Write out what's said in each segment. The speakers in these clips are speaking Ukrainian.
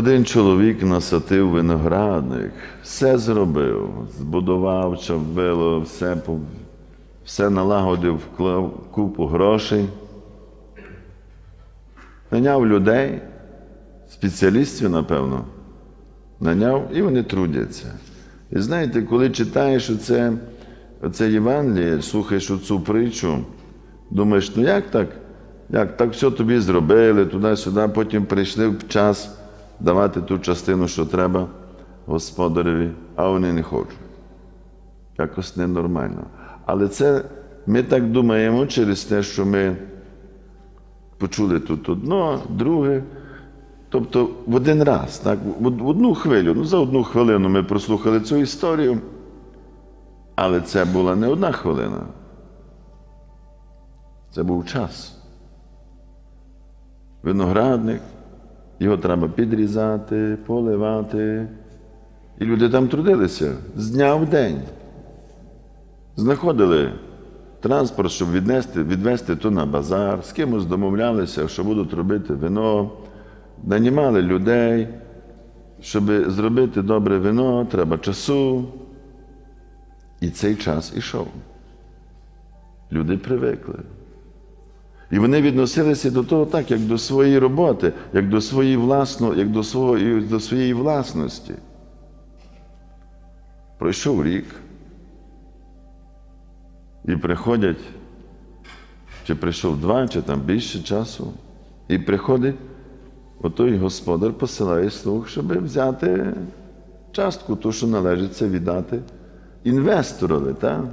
Один чоловік насадив виноградник, все зробив, збудував, чабило, все, все налагодив, вклав купу грошей. Наняв людей, спеціалістів, напевно, наняв, і вони трудяться. І знаєте, коли читаєш оце, оце Євангеліє, слухаєш оцю притчу, думаєш, ну як так? Як так все тобі зробили, туди-сюди, потім прийшли в час давати ту частину, що треба господареві, а вони не хочуть. Якось ненормально. Але це ми так думаємо через те, що ми почули тут одно, друге. Тобто в один раз, так, в одну хвилю, ну за одну хвилину ми прослухали цю історію, але це була не одна хвилина. Це був час. Виноградник, його треба підрізати, поливати. І люди там трудилися з дня в день. Знаходили транспорт, щоб віднести, відвести то на базар, з кимось домовлялися, що будуть робити вино, нанімали людей. Щоб зробити добре вино, треба часу. І цей час ішов. Люди привикли. І вони відносилися до того так, як до своєї роботи, як до своєї власно, як до, свого, до своєї власності. Пройшов рік. І приходять, чи прийшов два, чи там більше часу, і приходить, отой господар посилає слуг, щоб взяти частку, ту, що належить віддати інвесторові, так?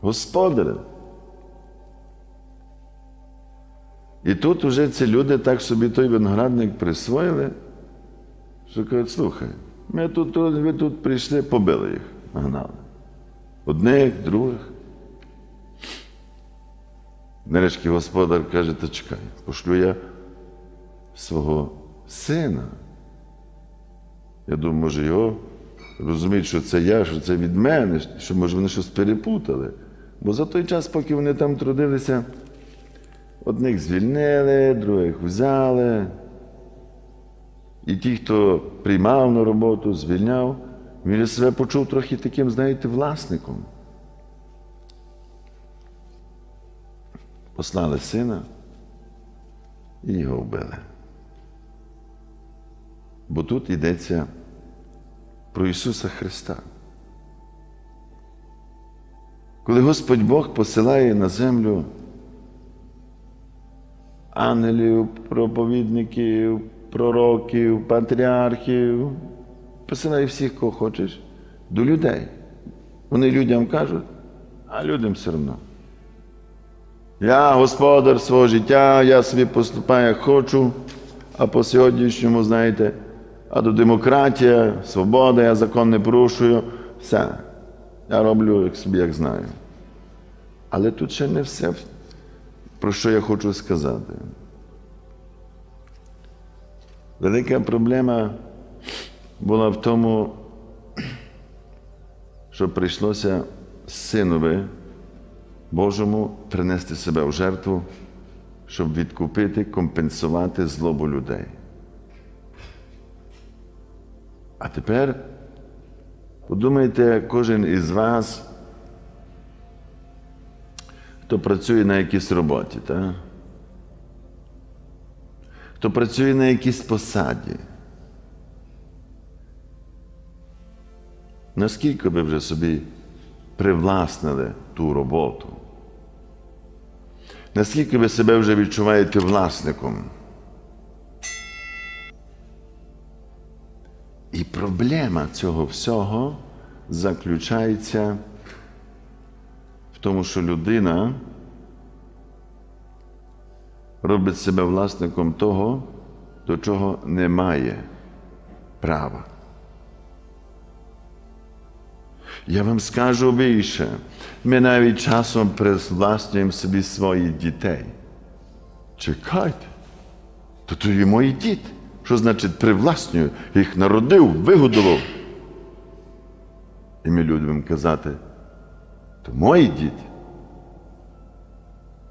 господареві. І тут уже ці люди так собі той виноградник присвоїли, що кажуть, слухай, ми тут, ви тут прийшли, побили їх, нагнали. Одних, других. Нарешті господар каже, та чекай, пошлю я свого сина. Я думаю, може, його розуміють, що це я, що це від мене, що може вони щось перепутали. Бо за той час, поки вони там трудилися, одних звільнили, других взяли. І ті, хто приймав на роботу, звільняв, він себе почув трохи таким, знаєте, власником. Послали сина і його вбили. Бо тут йдеться про Ісуса Христа. Коли Господь Бог посилає на землю ангелів, проповідників, пророків, патріархів, посилає всіх, кого хочеш, до людей. Вони людям кажуть, а людям все одно. Я господар свого життя, я собі поступаю, як хочу, а по сьогоднішньому, знаєте, а до демократія, свобода, я закон не порушую, все. Я роблю як собі, як знаю. Але тут ще не все, про що я хочу сказати. Велика проблема була в тому, що прийшлося синові Божому принести себе в жертву, щоб відкупити, компенсувати злобу людей. А тепер подумайте, кожен із вас, хто працює на якійсь роботі, так? хто працює на якійсь посаді. Наскільки ви вже собі привласнили ту роботу? Наскільки ви себе вже відчуваєте власником? І проблема цього всього заключається тому, що людина робить себе власником того, до чого не має права. Я вам скажу більше, ми навіть часом привласнюємо собі своїх дітей. Чекайте, то то є мої діти. Що значить привласнюю? Їх народив, вигодував. І ми любимо казати, то мої діти.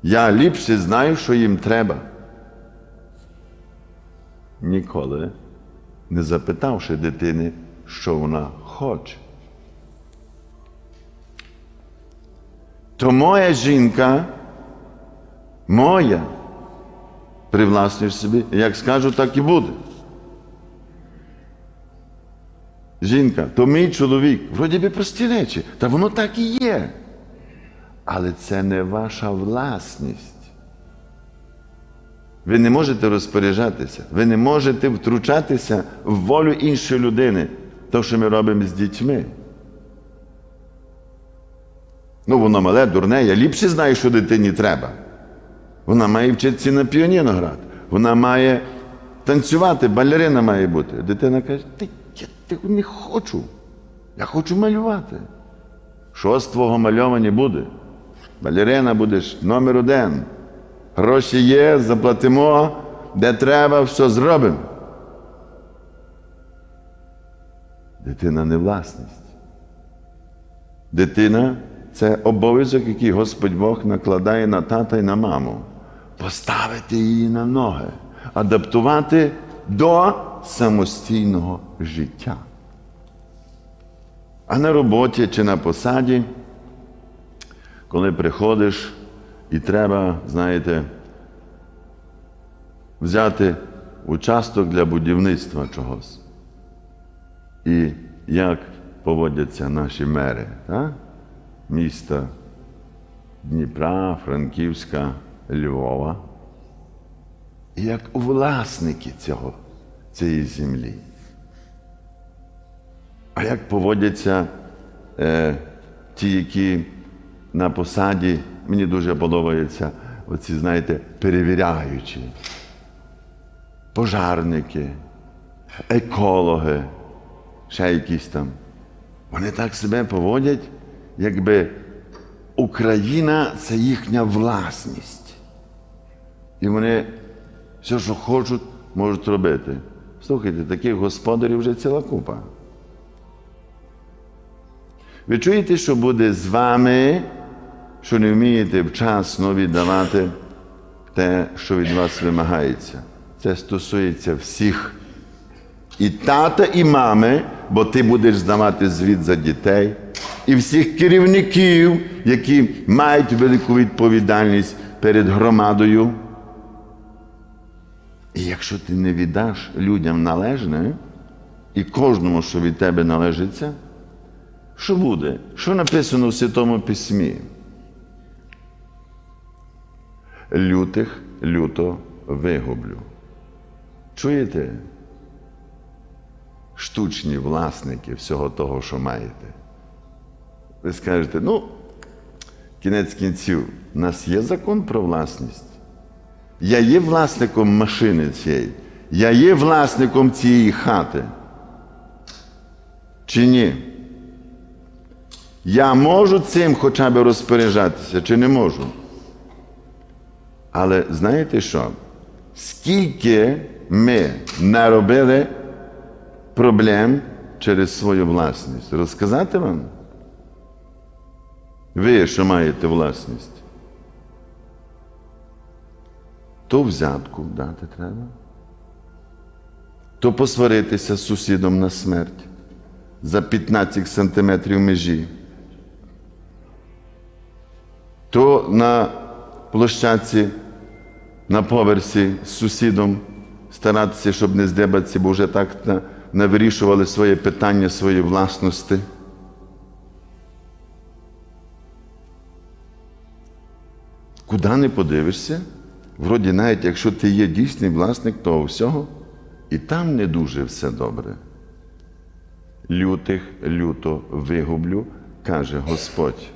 Я ліпше знаю, що їм треба. Ніколи не запитавши дитини, що вона хоче. То моя жінка, моя, привласнюєш собі, як скажу, так і буде. Жінка, то мій чоловік, вроді би прості речі, та воно так і є. Але це не ваша власність. Ви не можете розпоряджатися, ви не можете втручатися в волю іншої людини, то, що ми робимо з дітьми. Ну, воно мале, дурне, я ліпше знаю, що дитині треба. Вона має вчитися на піаніно грати. Вона має танцювати, балерина має бути. Дитина каже, ти, я ти не хочу. Я хочу малювати. Що з твого мальовані буде? Балерина будеш номер один. Гроші є, заплатимо, де треба, все зробимо. Дитина не власність. Дитина це обов'язок, який Господь Бог накладає на тата і на маму. Поставити її на ноги, адаптувати до самостійного життя. А на роботі чи на посаді, коли приходиш і треба, знаєте, взяти участок для будівництва чогось. І як поводяться наші мери так? міста Дніпра, Франківська, Львова, як власники цього, цієї землі. А як поводяться е, ті, які на посаді, мені дуже подобаються оці, знаєте, перевіряючі, пожарники, екологи, ще якісь там. Вони так себе поводять, якби Україна це їхня власність. І вони все, що хочуть, можуть робити. Слухайте, таких господарів вже ціла купа. Ви чуєте, що буде з вами, що не вмієте вчасно віддавати те, що від вас вимагається. Це стосується всіх. І тата, і мами, бо ти будеш здавати звіт за дітей, і всіх керівників, які мають велику відповідальність перед громадою. І якщо ти не віддаш людям належне, і кожному, що від тебе належиться, що буде? Що написано в Святому Письмі? Лютих люто вигублю. Чуєте? Штучні власники всього того, що маєте. Ви скажете, ну, кінець кінців, у нас є закон про власність. Я є власником машини цієї, я є власником цієї хати. Чи ні? Я можу цим хоча б розпоряджатися, чи не можу? Але знаєте що? Скільки ми наробили проблем через свою власність? Розказати вам? Ви, що маєте власність? То взятку дати треба, то посваритися з сусідом на смерть за 15 сантиметрів межі, то на площадці, на поверсі з сусідом старатися, щоб не здебатися, бо вже так не вирішували своє питання своєї власності. Куди не подивишся, вроді навіть якщо ти є дійсний власник того всього, і там не дуже все добре. Лютих люто вигублю, каже Господь.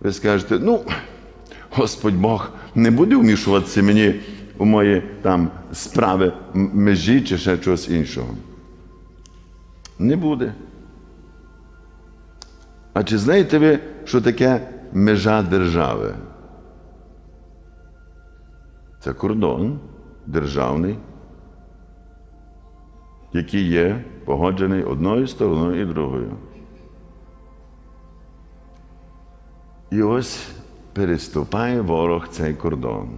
Ви скажете, ну, Господь Бог не буде вмішуватися мені у мої там справи межі чи ще чогось іншого. Не буде. А чи знаєте ви, що таке межа держави? Це кордон державний, який є погоджений одною стороною і другою. І ось переступає ворог цей кордон.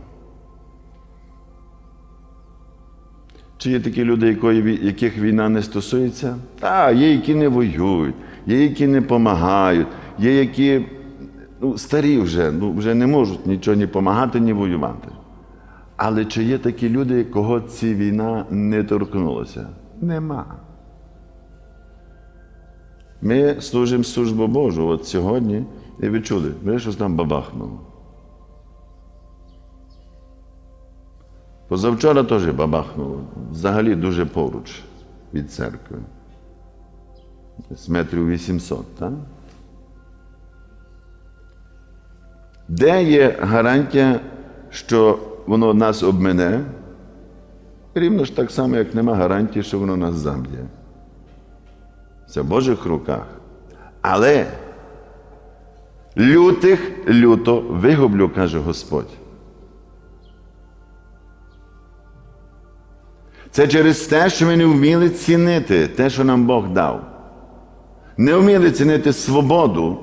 Чи є такі люди, яких війна не стосується? Так, є, які не воюють, є, які не допомагають, є, які ну, старі вже, ну, вже не можуть нічого ні допомагати, ні воювати. Але чи є такі люди, кого ця війна не торкнулася? Нема. Ми служимо службу Божу. От сьогодні, і ви чули, ви щось там бабахнуло. Позавчора теж бабахнуло. Взагалі дуже поруч від церкви. З метрів 800, так? Де є гарантія, що воно нас обмене? Рівно ж так само, як нема гарантії, що воно нас заб'є. Це в Божих руках. Але лютих люто вигублю, каже Господь. Це через те, що ми не вміли цінити те, що нам Бог дав. Не вміли цінити свободу,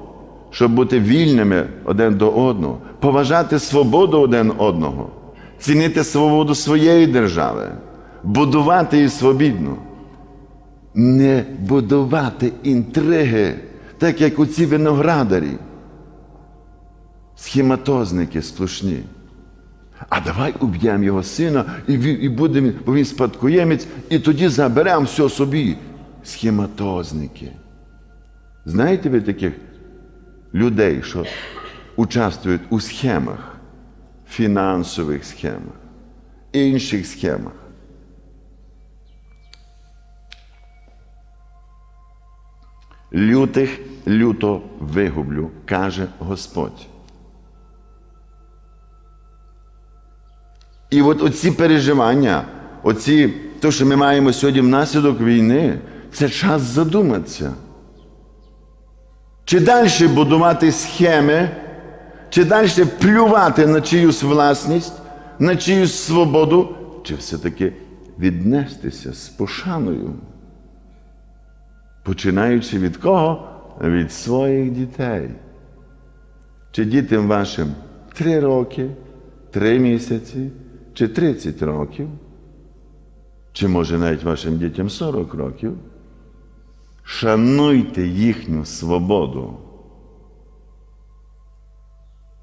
щоб бути вільними один до одного, поважати свободу один одного, цінити свободу своєї держави, будувати її свобідно, не будувати інтриги, так як у ці виноградарі, схематозники сплошні. А давай уб'ємо його сина, і, і будемо, бо він спадкоємець, і тоді заберемо все собі. Схематозники. Знаєте ви таких людей, що участвують у схемах, фінансових схемах, інших схемах? Лютих люто вигублю, каже Господь. І от оці переживання, оці, то, що ми маємо сьогодні внаслідок війни, це час задуматися. Чи далі будувати схеми, чи далі плювати на чиюсь власність, на чиюсь свободу, чи все-таки віднестися з пошаною? Починаючи від кого? Від своїх дітей. Чи дітям вашим три роки, три місяці, чи 30 років, чи може навіть вашим дітям 40 років, шануйте їхню свободу.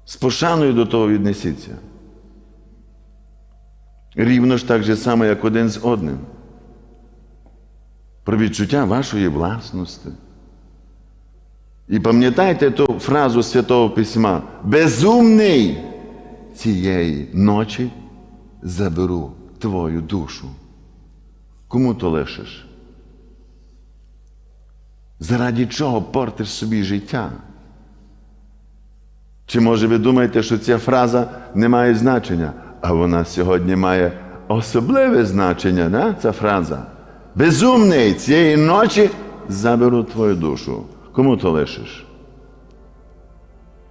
З пошаною до того віднесіться. Рівно ж так же само, як один з одним. Про відчуття вашої власності. І пам'ятайте ту фразу Святого Письма: безумний цієї ночі заберу твою душу. Кому то лишиш? Заради чого портиш собі життя? Чи може ви думаєте, що ця фраза не має значення? А вона сьогодні має особливе значення, да? ця фраза. Безумний цієї ночі заберу твою душу. Кому то лишиш?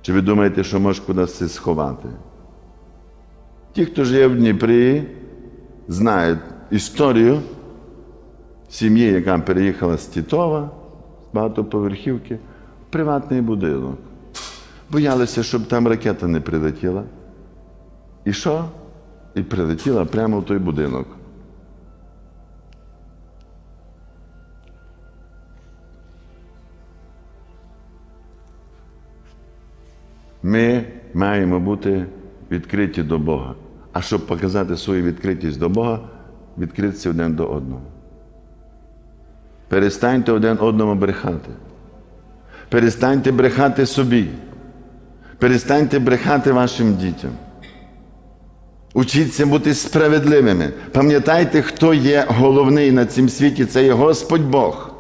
Чи ви думаєте, що можеш кудись сховати? Ті, хто живе в Дніпрі, знають історію сім'ї, яка переїхала з Тітова, з багатоповерхівки, в приватний будинок. Боялися, щоб там ракета не прилетіла. І що? І прилетіла прямо в той будинок. Ми маємо бути відкриті до Бога. А щоб показати свою відкритість до Бога, відкритися один до одного. Перестаньте один одному брехати. Перестаньте брехати собі. Перестаньте брехати вашим дітям. Учіться бути справедливими. Пам'ятайте, хто є головний на цім світі, це є Господь Бог.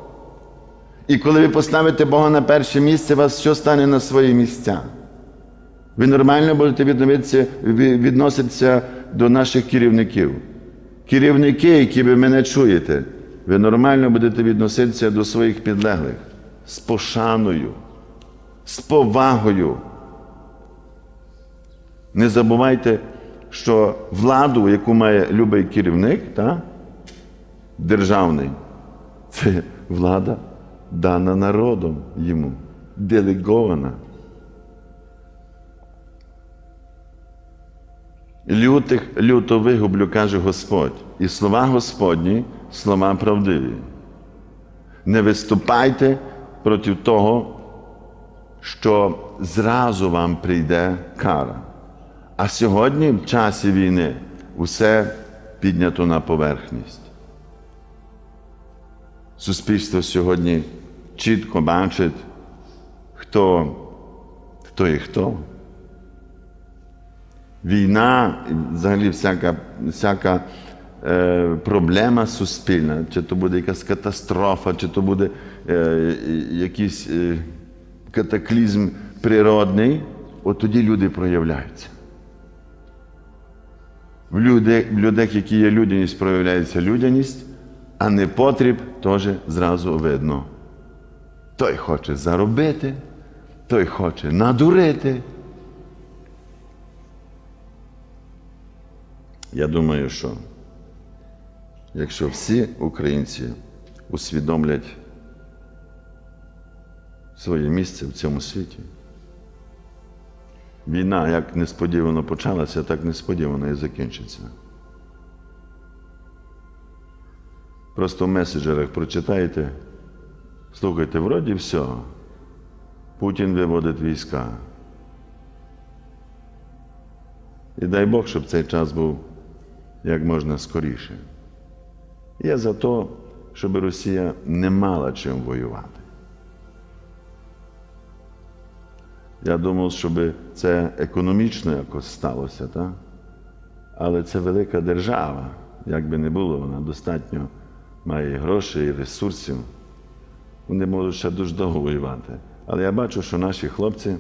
І коли ви поставите Бога на перше місце, вас все стане на свої місця. Ви нормально будете відноситися до наших керівників. Керівники, які ви мене чуєте, ви нормально будете відноситися до своїх підлеглих з пошаною, з повагою. Не забувайте, що владу, яку має любий керівник, та, державний, це влада дана народом йому, делегована. Лютих люто вигублю, каже Господь. і слова Господні слова правдиві. Не виступайте проти того, що зразу вам прийде кара. А сьогодні, в часі війни, усе піднято на поверхність. Суспільство сьогодні чітко бачить, хто, хто і хто. Війна, і взагалі всяка, всяка е, проблема суспільна, чи то буде якась катастрофа, чи то буде е, якийсь е, катаклізм природний, от тоді люди проявляються. В людей, в людей, які є людяність, проявляється людяність, а непотріб теж зразу видно. Той хоче заробити, той хоче надурити. Я думаю, що якщо всі українці усвідомлять своє місце в цьому світі, війна як несподівано почалася, так несподівано і закінчиться. Просто в меседжерах прочитайте, слухайте, вроді все. Путін виводить війська. І дай Бог, щоб цей час був як можна скоріше. Я за те, щоб Росія не мала чим воювати. Я думав, щоб це економічно якось сталося, так? але це велика держава. Як би не було, вона достатньо має грошей, і ресурсів. Вони можуть ще дуже довго воювати. Але я бачу, що наші хлопці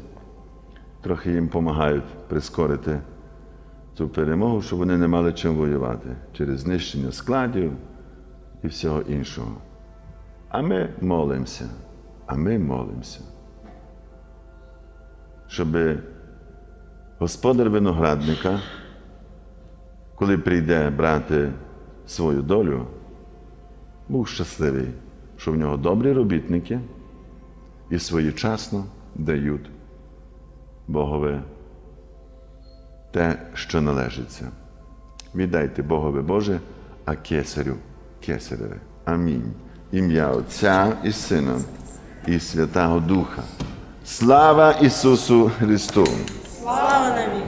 трохи їм допомагають прискорити цю перемогу, щоб вони не мали чим воювати через знищення складів і всього іншого. А ми молимося, а ми молимося, щоб господар виноградника, коли прийде брати свою долю, був щасливий, що в нього добрі робітники і своєчасно дають Богове те, що належиться. Віддайте Богове Боже, а кесарю кесареве. Амінь. Ім'я Отця і Сина і Святого Духа. Слава Ісусу Христу! Слава навіки!